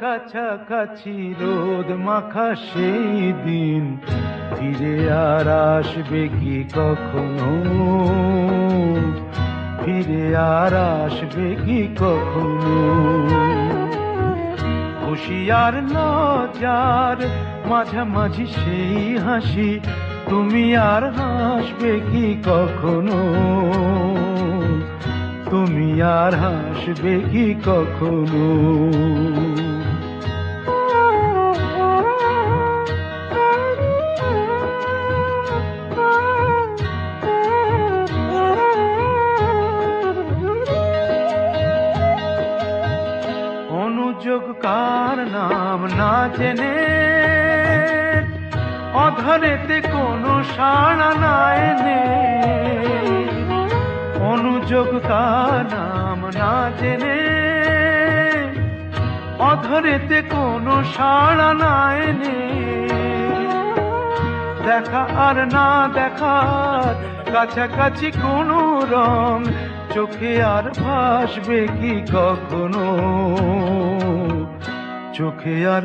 কাছাকাছি রোদ মাখা সেই দিন। ফিরে আর আসবে কি কখনো? ফিরে আর আসবে কি কখনো? হুশিয়ার লজার মাঝামাঝি সেই হাসি, তুমি আর হাসবে কি কখনো? আর হাসবে কি কখনো? অনুযোগ কার নাম না জেনে অধরেতে কোনো সাড়া না অনুযোগ কার নাম না জেনে অধরেতে কোনো সাড়া না এনে। দেখা আর না দেখার কাছাকাছি কোনো রং চোখে আর ভাসবে কি কখনো? চোখে আর